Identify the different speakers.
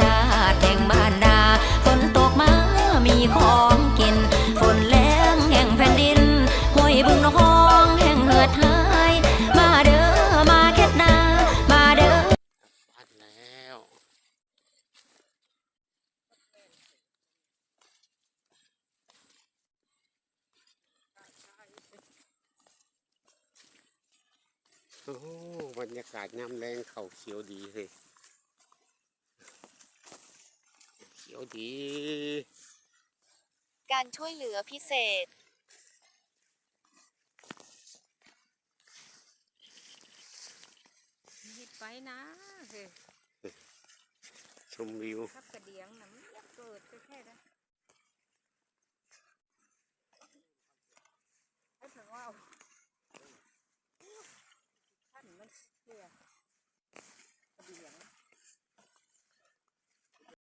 Speaker 1: ชาติแห่งบ้านนาฝนตกมามีของกินฝนแรงแห่งแผ่นดินห้อยบึงน้องแห่งเหือดหาย มาเด้อมาแค็ดนามาเด้อ
Speaker 2: ปัดแล้วโอ้บรรยากาศยามแรงเขาเขียวดีเลย เขียวดี
Speaker 3: การช่วยเหลือพิเศษ
Speaker 4: เฮ็ดไปนะเฮ้ย
Speaker 2: ชมวิวทับ
Speaker 4: กระเดียงน่ะมันอยากเกิดไปแค่นั้นให้ถึงว่าเอาท่านมันเสีย